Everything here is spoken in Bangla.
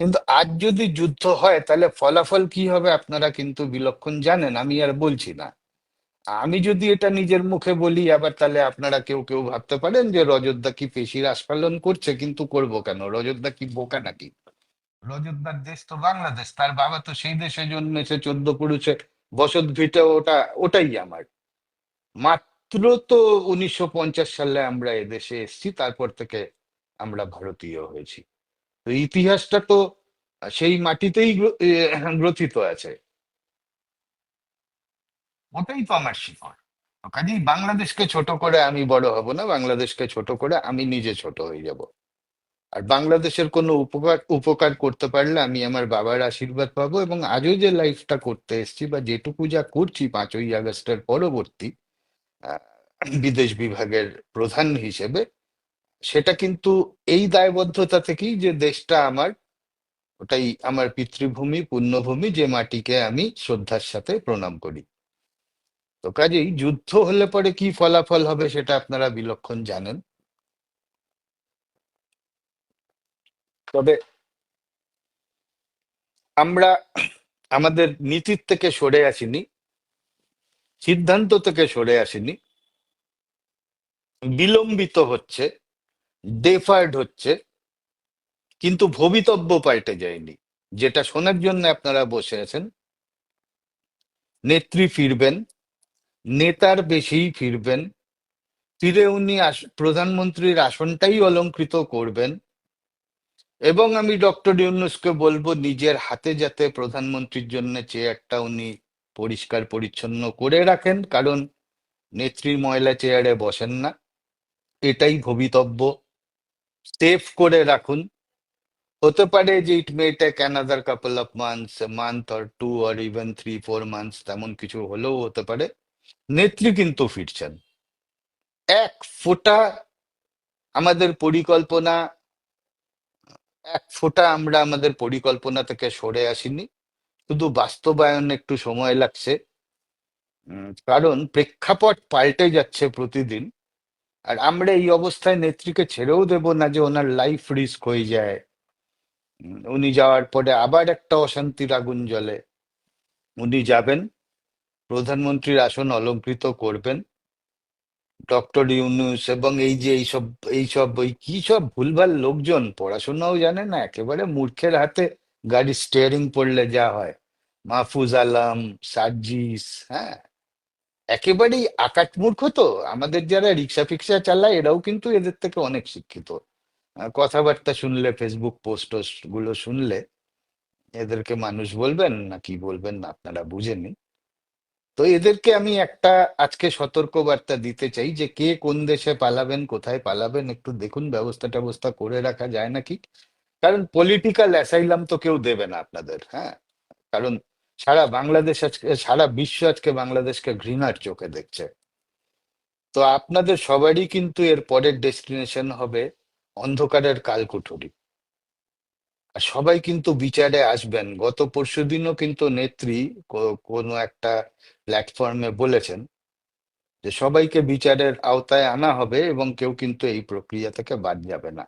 কিন্তু আজ যদি যুদ্ধ হয়, তাহলে ফলাফল কি হবে আপনারা কিন্তু বিলক্ষণ জানেন, আমি আর বলছি না। আমি যদি এটা নিজের মুখে বলি, আবার তাহলে আপনারা কেউ কেউ ভাবতে পারেন যে রজতদা কি পেশির আস্ফালন করছে, কিন্তু করব কেন? রজতদা কি বোকা নাকি? রজতদার দেশ তো বাংলাদেশ, তার বাবা তো সেই দেশে জন্মেছে, চোদ্দ পুরুষে, বসত ভিটে ওটা, ওটাই আমার। মাত্র তো উনিশশো পঞ্চাশ সালে আমরা এদেশে এসেছি, তারপর থেকে আমরা ভারতীয় হয়েছি। ইতিহাসটা তো সেই মাটিতেই গ্রথিত আছে। ওটাই তো আমার শিকড়। কাজেই বাংলাদেশকে ছোট করে আমি বড় হব না, বাংলাদেশকে ছোট করে আমি নিজে ছোট হয়ে যাব। আর বাংলাদেশের কোনো উপকার উপকার করতে পারলে আমি আমার বাবার আশীর্বাদ পাবো এবং আজও যে লাইফটা করতে এসেছি বা যেটুকু যা করছি পাঁচই আগস্টের পরবর্তী বিদেশ বিভাগের প্রধান হিসেবে সেটা কিন্তু এই দায়বদ্ধতা থেকেই যে দেশটা আমার, ওটাই আমার পিতৃভূমি, পুণ্যভূমি, যে মাটিকে আমি শ্রদ্ধার সাথে প্রণাম করি। তো কাজেই যুদ্ধ হলে পরে কি ফলাফল হবে সেটা আপনারা বিলক্ষণ জানেন। তবে আমরা আমাদের নীতির থেকে সরে আসিনি, সিদ্ধান্ত থেকে সরে আসিনি। বিলম্বিত হচ্ছে। ডেফার্ড হচ্ছে, কিন্তু ভবিতব্য পাল্টে যায়নি। যেটা শোনার জন্য আপনারা বসে আছেন। নেত্রী ফিরবেন, নেতার বেশিই ফিরবেন, ফিরে উনি প্রধানমন্ত্রীর আসনটাই অলঙ্কৃত করবেন এবং আমি ডক্টর ইউনুসকে বলব, নিজের হাতে যাতে প্রধানমন্ত্রীর জন্য চেয়ারটা উনি পরিষ্কার পরিচ্ছন্ন করে রাখেন, কারণ নেত্রী ময়লা চেয়ারে বসেন না, এটাই ভবিতব্য। সেফ করে রাখুন। হতে পারে যে it may take another couple of months month or two or even three four months তেমন কিছু হলেও হতে পারে। নেত্রী কিন্তু ফিরছেন। এক ফোঁটা আমাদের পরিকল্পনা, এক ফোঁটা আমরা আমাদের পরিকল্পনা থেকে সরে আসিনি। শুধু বাস্তবায়ন একটু সময় লাগছে। কারণ প্রেক্ষাপট পাল্টে যাচ্ছে প্রতিদিন। আর আমরা এই অবস্থায় নেত্রীকে ছেড়েও দেব না যে ওনার লাইফ রিস্ক হয়ে যায়। উনি যাওয়ার পরে আবার একটা অশান্তির আগুন জ্বলে। উনি যাবেন, প্রধানমন্ত্রীর আসন অলঙ্কৃত করবেন ডক্টর ইউনুস এবং এই যে এইসব এইসব, ওই কি সব ভুলভাল লোকজন, পড়াশোনাও জানে না, একেবারে মূর্খের হাতে গাড়ি স্টিয়ারিং পড়লে যা হয়। মাহফুজ আলম, সার্জিস হ্যাঁ একেবারেই আকাট মূর্খ তো। আমাদের যারা রিক্সা ফিক্সা চালায়, এরাও কিন্তু এদের থেকে অনেক শিক্ষিত। কথাবার্তা শুনলে ফেসবুক পোস্টগুলো শুনলে, এদেরকে মানুষ বলবেন না কি বলবেন না, আপনারা বুঝে নিন। তো এদেরকে আমি একটা আজকে সতর্ক বার্তা দিতে চাই যে, কে কোন দেশে পালাবেন, কোথায় পালাবেন, একটু দেখুন, ব্যবস্থা ট্যবস্থা করে রাখা যায় নাকি? কারণ পলিটিক্যাল অ্যাসাইলাম তো কেউ দেবে না আপনাদের হ্যাঁ? কারণ সারা বাংলাদেশ আজকে, সারা বিশ্ব আজকে বাংলাদেশকে ঘৃণার চোখে দেখছে। তো আপনাদের সবারই কিন্তু এর পরের ডেস্টিনেশন হবে অন্ধকারের কালকুঠুরি। আর সবাই কিন্তু বিচারে আসবেন। গত পরশুদিনও কিন্তু নেত্রী কোনো একটা প্ল্যাটফর্মে বলেছেন যে সবাইকে বিচারের আওতায় আনা হবে এবং কেউ কিন্তু এই প্রক্রিয়া থেকে বাদ যাবে না।